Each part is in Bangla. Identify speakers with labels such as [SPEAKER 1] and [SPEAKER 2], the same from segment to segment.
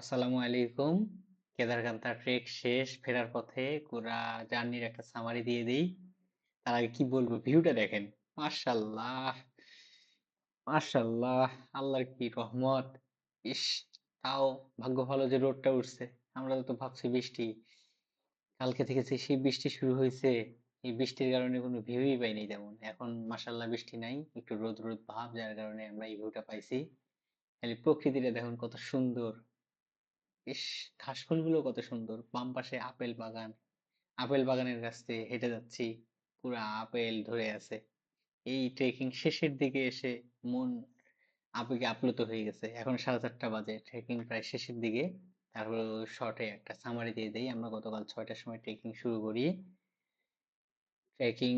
[SPEAKER 1] আসসালামু আলাইকুম। কেদারকান্তা ট্রেক শেষ, ফেরার পথে পুরা জার্নির একটা সামারি দিয়ে দেই। তার আগে কি বলব ভিউটা দেখেন। মাশাল্লাহ মাশাল্লাহ আল্লাহর কি রহমত। ইস, তাও ভাগ্য ভালো যে রোদটা উঠছে। আমরা তো ভাবছি বৃষ্টি। কালকে থেকে সেই বৃষ্টি শুরু হয়েছে, এই বৃষ্টির কারণে কোনো ভিউই পাইনি তেমন। এখন মাশাল্লাহ বৃষ্টি নাই, একটু রোদ রোদ ভাব, যার কারণে আমরা এই ভিউটা পাইছি। খালি প্রকৃতিটা দেখুন কত সুন্দর। ইস ফুলগুলো কত সুন্দর। বাম পাশে আপেল বাগান। আপেল বাগানের দিয়ে হেঁটে যাচ্ছি। পুরা আপেল ধরে আছে। এই ট্রেকিং শেষের দিকে এসে মন আবেগে আপ্লুত হয়ে গেছে। এখন সাড়ে চারটা বাজে। ট্রেকিং প্রায় শেষের দিকে। তারপর শর্টে একটা সামারি দিয়ে দেই। আমরা গতকাল ছয়টার সময় ট্রেকিং শুরু করি। ট্রেকিং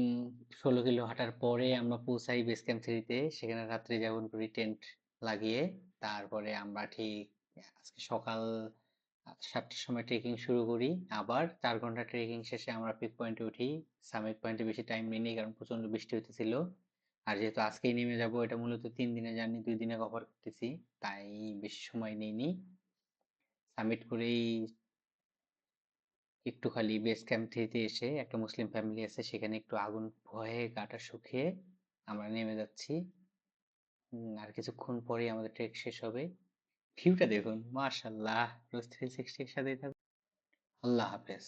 [SPEAKER 1] ষোলো কিলো হাঁটার পরে আমরা পৌঁছাই বেস ক্যাম্প থ্রিতে সেখানে রাত্রে যাপন করি টেন্ট লাগিয়ে তারপরে আমরা ঠিক আজকে সকাল সাতটার সময় ট্রেকিং শুরু করি। আবার চার ঘণ্টা ট্রেকিং শেষে আমরা পিক পয়েন্টে উঠি। সামিট পয়েন্টে বেশি টাইম নিই, কারণ প্রচণ্ড বৃষ্টি হতেছিল আর যেহেতু আজকেই নেমে যাব, এটা মূলত তিন দিনে জার্নি দুই দিনে কভার করতেছি। তাই বেশি সময় নেইনি। সামিট করেই একটু খালি বেস ক্যাম্প থ্রিতে এসে একটা মুসলিম ফ্যামিলি আছে, সেখানে একটু আগুন ভয়ে গাটা শুকিয়ে আমরা নেমে যাচ্ছি। আর কিছুক্ষণ পরেই আমাদের ট্রেক শেষ হবে। ভিউটা দেখুন। মাশাল্লাহ রোজ থ্রি সিক্সটির সাথেই থাকুন। আল্লাহ হাফেজ।